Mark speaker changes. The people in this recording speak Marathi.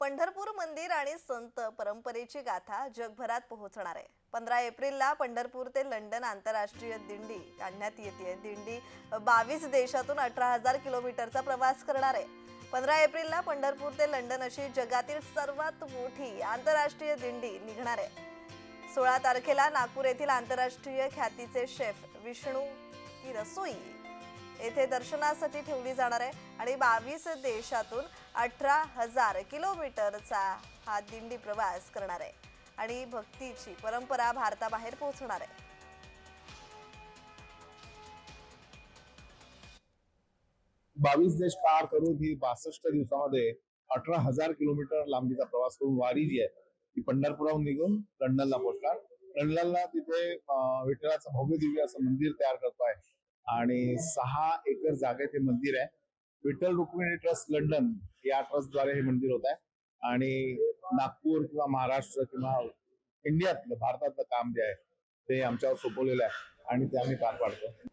Speaker 1: पंढरपूर मंदिर आणि संत परंपरेची गाथा जगभरात पोहोचणार आहे. पंधरा एप्रिलला पंढरपूर ते लंडन आंतरराष्ट्रीय दिंडी काढण्यात येते दिंडी बावीस देशातून अठरा हजार किलोमीटरचा प्रवास करणार आहे. पंधरा एप्रिलला पंढरपूर ते लंडन अशी जगातील सर्वात मोठी आंतरराष्ट्रीय दिंडी निघणार आहे. सोळा तारखेला नागपूर येथील आंतरराष्ट्रीय ख्यातीचे शेफ विष्णू की रसोई येथे दर्शनासाठी ठेवली जाणार आहे. आणि बावीस देशातून अठरा हजार किलोमीटरचा हा दिंडी प्रवास करणार आहे. आणि भक्तीची परंपरा भारताबाहेर पोहोचणार आहे.
Speaker 2: बावीस देश पार करून ही बासष्ट दिवसामध्ये अठरा हजार किलोमीटर लांबीचा प्रवास करून वारी जी आहे ती पंढरपुराहून निघून लंडनला पोहोचणार. लंडनला तिथे विठ्ठलाचं भव्य दिव्य असं मंदिर तयार करतोय आणि सहा एकर जागेत हे मंदिर आहे. विठ्ठल रुक्मिणी ट्रस्ट लंडन या ट्रस्टद्वारे हे मंदिर होत आहे. आणि नागपूर किंवा महाराष्ट्र किंवा इंडियातलं भारतातलं काम जे आहे ते आमच्यावर सोपवलेलं आहे. आणि ते आम्ही पार पाडतो.